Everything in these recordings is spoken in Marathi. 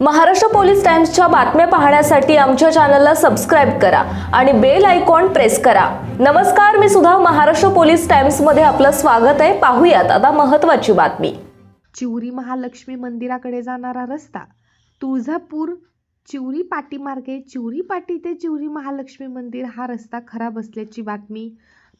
महाराष्ट्र पोलीस टाइम्सच्या बातम्या पाहण्यासाठी आमच्या चॅनलला सबस्क्राईब करा आणि बेल आयकॉन प्रेस करा. नमस्कार मी सुद्धा महाराष्ट्र पोलीस टाइम्समध्ये आपलं स्वागत आहे. पाहूयात आता महत्त्वाची बातमी. चिवरी महालक्ष्मी मंदिराकडे जाणारा रस्ता. तुळजापूर चिवरी पाटीमार्गे चिवरी पाटी ते चिवरी महालक्ष्मी मंदिर हा रस्ता खराब असल्याची बातमी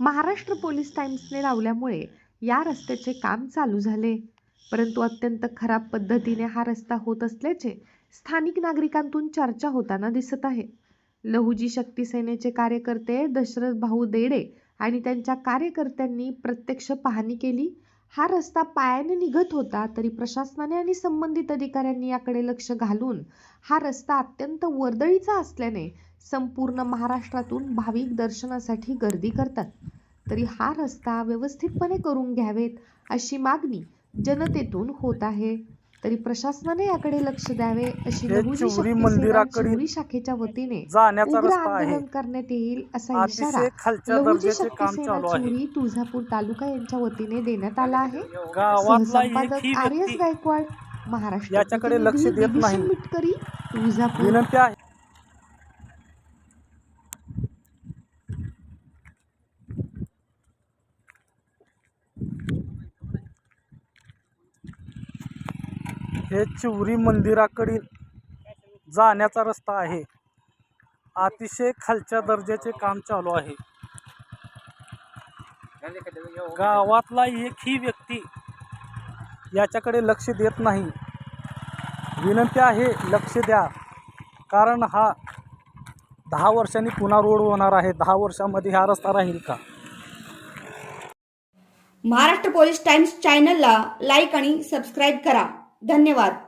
महाराष्ट्र पोलीस टाइम्सने लावल्यामुळे या रस्त्याचे काम चालू झाले. परंतु अत्यंत खराब पद्धतीने हा रस्ता होत असल्याचे स्थानिक नागरिकांतून चर्चा होताना दिसत आहे. लहुजी शक्ती सेनेचे कार्यकर्ते दशरथ भाऊ देडे आणि त्यांच्या कार्यकर्त्यांनी प्रत्यक्ष पाहणी केली. हा रस्ता पायाने निघत होता तरी प्रशासनाने आणि संबंधित अधिकाऱ्यांनी याकडे लक्ष घालून हा रस्ता अत्यंत वर्दळीचा असल्याने संपूर्ण महाराष्ट्रातून भाविक दर्शनासाठी गर्दी करतात. तरी हा रस्ता व्यवस्थितपणे करून घ्यावेत अशी मागणी जनतेतून होत आहे. तरी प्रशासनाने याकडे लक्ष द्यावे अशी शक्ती सेना मंदिराकडे शाखेच्या वतीने जाण्याचा उग्र रस्ता आहे. आंदोलन करण्यात येईल असा इशारा शक्ती तुळजापूर तालुका यांच्या वतीने देण्यात आला आहे. सहसंपादक आर एस गायकवाड महाराष्ट्र याच्याकडे लक्ष देत नाही. मिटकरी तुळजापूर. हे चिवरी मंदिराकडील जाण्याचा रस्ता आहे. अतिशय खालच्या दर्जाचे काम चालू आहे. गावातला एक ही व्यक्ती याच्याकडे लक्ष देत नाही. विनंती आहे लक्ष द्या. कारण हा दहा वर्षांनी पुन्हा रोड होणार आहे. दहा वर्षामध्ये हा रस्ता राहील का? महाराष्ट्र पोलीस टाइम्स चॅनलला लाईक आणि सबस्क्राईब करा. धन्यवाद.